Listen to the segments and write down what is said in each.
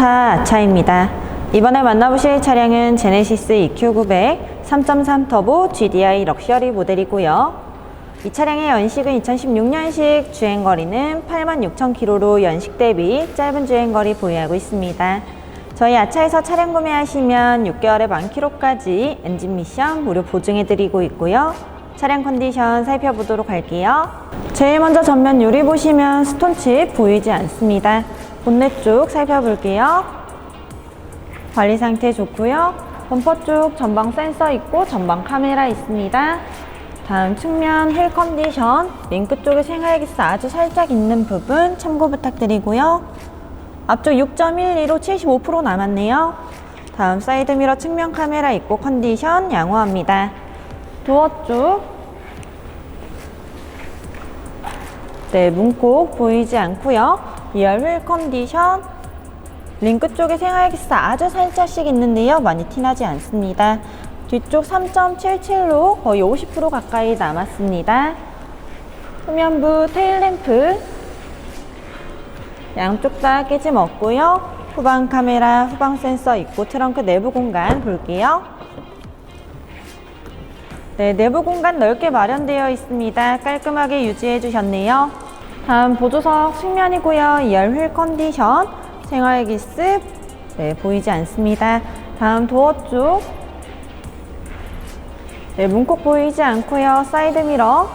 중고차 아차입니다. 이번에 만나보실 차량은 제네시스 EQ900 3.3 터보 GDI 럭셔리 모델이고요. 이 차량의 연식은 2016년식 주행거리는 86,000km로 연식 대비 짧은 주행거리 보유하고 있습니다. 저희 아차에서 차량 구매하시면 6개월에 만 킬로까지 엔진 미션 무료 보증해드리고 있고요. 차량 컨디션 살펴보도록 할게요. 제일 먼저 전면 유리 보시면 스톤칩 보이지 않습니다. 본넷 쪽 살펴볼게요. 관리 상태 좋고요. 범퍼 쪽 전방 센서 있고 전방 카메라 있습니다. 다음 측면 휠 컨디션, 링크 쪽에 생활기스 아주 살짝 있는 부분 참고 부탁드리고요. 앞쪽 6.12로 75% 남았네요. 다음 사이드 미러 측면 카메라 있고 컨디션 양호합니다. 도어 쪽 네, 문콕 보이지 않고요. 2열 휠 컨디션 링크 쪽에 생활기스 아주 살짝씩 있는데요. 많이 티나지 않습니다. 뒤쪽 3.77로 거의 50% 가까이 남았습니다. 후면부 테일램프 양쪽 다 깨짐 없고요. 후방 카메라, 후방 센서 있고 트렁크 내부 공간 볼게요. 네, 내부 공간 넓게 마련되어 있습니다. 깔끔하게 유지해 주셨네요. 다음 보조석 측면이고요. 2열 휠 컨디션, 생활기스 네, 보이지 않습니다. 다음 도어 쪽 네, 문콕 보이지 않고요. 사이드 미러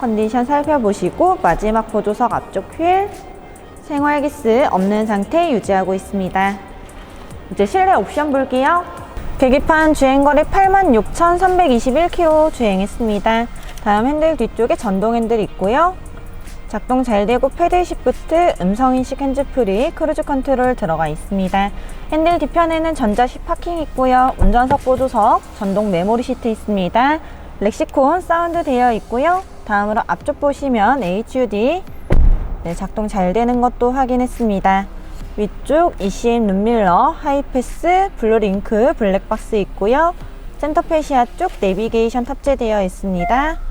컨디션 살펴보시고 마지막 보조석 앞쪽 휠 생활 기스 없는 상태 유지하고 있습니다. 이제 실내 옵션 볼게요. 계기판 주행거리 86,321km 주행했습니다. 다음 핸들 뒤쪽에 전동 핸들 있고요. 작동 잘 되고 패들 시프트, 음성인식 핸즈프리, 크루즈 컨트롤 들어가 있습니다. 핸들 뒤편에는 전자식 파킹 있고요. 운전석 보조석, 전동 메모리 시트 있습니다. 렉시콘 사운드 되어 있고요. 다음으로 앞쪽 보시면 HUD 네, 작동 잘 되는 것도 확인했습니다. 위쪽 ECM 룸밀러, 하이패스, 블루링크, 블랙박스 있고요. 센터페시아 쪽 내비게이션 탑재되어 있습니다.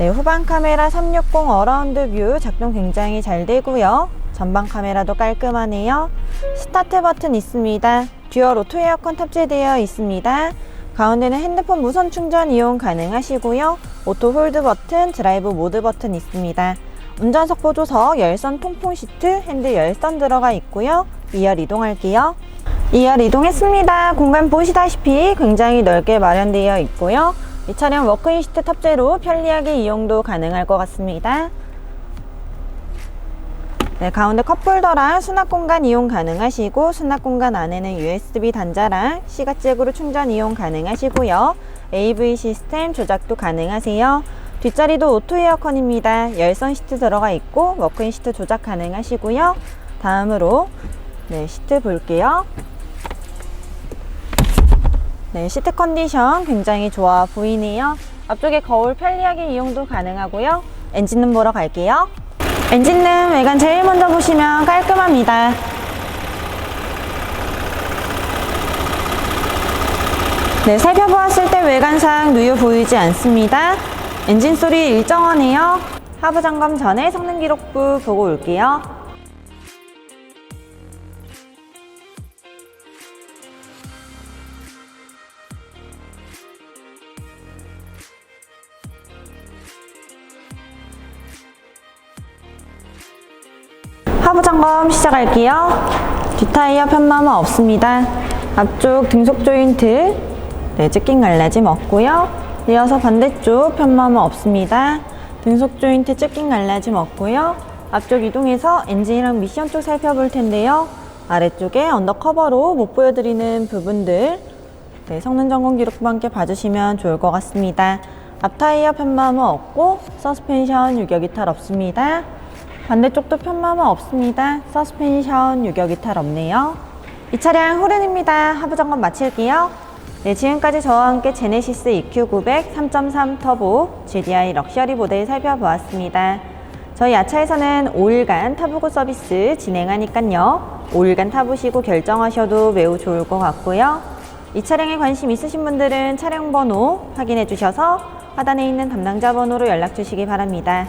네, 후방 카메라 360 어라운드 뷰 작동 굉장히 잘 되고요. 전방 카메라도 깔끔하네요. 스타트 버튼 있습니다. 듀얼 오토 에어컨 탑재되어 있습니다. 가운데는 핸드폰 무선 충전 이용 가능하시고요. 오토 홀드 버튼, 드라이브 모드 버튼 있습니다. 운전석 보조석, 열선 통풍 시트, 핸들 열선 들어가 있고요. 2열 이동할게요. 2열 이동했습니다. 공간 보시다시피 굉장히 넓게 마련되어 있고요. 이 차량 워크인 시트 탑재로 편리하게 이용도 가능할 것 같습니다. 네, 가운데 컵홀더랑 수납 공간 이용 가능하시고 수납 공간 안에는 USB 단자랑 시가잭으로 충전 이용 가능하시고요. AV 시스템 조작도 가능하세요. 뒷자리도 오토 에어컨입니다. 열선 시트 들어가 있고 워크인 시트 조작 가능하시고요. 다음으로 네, 시트 볼게요. 네, 시트 컨디션 굉장히 좋아 보이네요. 앞쪽에 거울 편리하게 이용도 가능하고요. 엔진룸 보러 갈게요. 엔진룸 외관 제일 먼저 보시면 깔끔합니다. 네, 살펴보았을 때 외관상 누유 보이지 않습니다. 엔진 소리 일정하네요. 하부 점검 전에 성능 기록부 보고 올게요. 하부 점검 시작할게요. 뒷타이어 편마모 없습니다. 앞쪽 등속 조인트 네, 찢긴 갈라짐 없고요. 이어서 반대쪽 편마모 없습니다. 등속 조인트 찢긴 갈라짐 없고요. 앞쪽 이동해서 엔진이랑 미션 쪽 살펴볼 텐데요. 아래쪽에 언더커버로 못 보여드리는 부분들 네, 성능 점검 기록부 함께 봐주시면 좋을 것 같습니다. 앞타이어 편마모 없고 서스펜션 유격 이탈 없습니다. 반대쪽도 편마모 없습니다. 서스펜션 유격 이탈 없네요. 이 차량 호른입니다. 하부 점검 마칠게요. 네, 지금까지 저와 함께 제네시스 EQ900 3.3 터보 GDI 럭셔리 모델 살펴보았습니다. 저희 야차에서는 5일간 타보고 서비스 진행하니깐요. 5일간 타보시고 결정하셔도 매우 좋을 것 같고요. 이 차량에 관심 있으신 분들은 차량 번호 확인해 주셔서 하단에 있는 담당자 번호로 연락 주시기 바랍니다.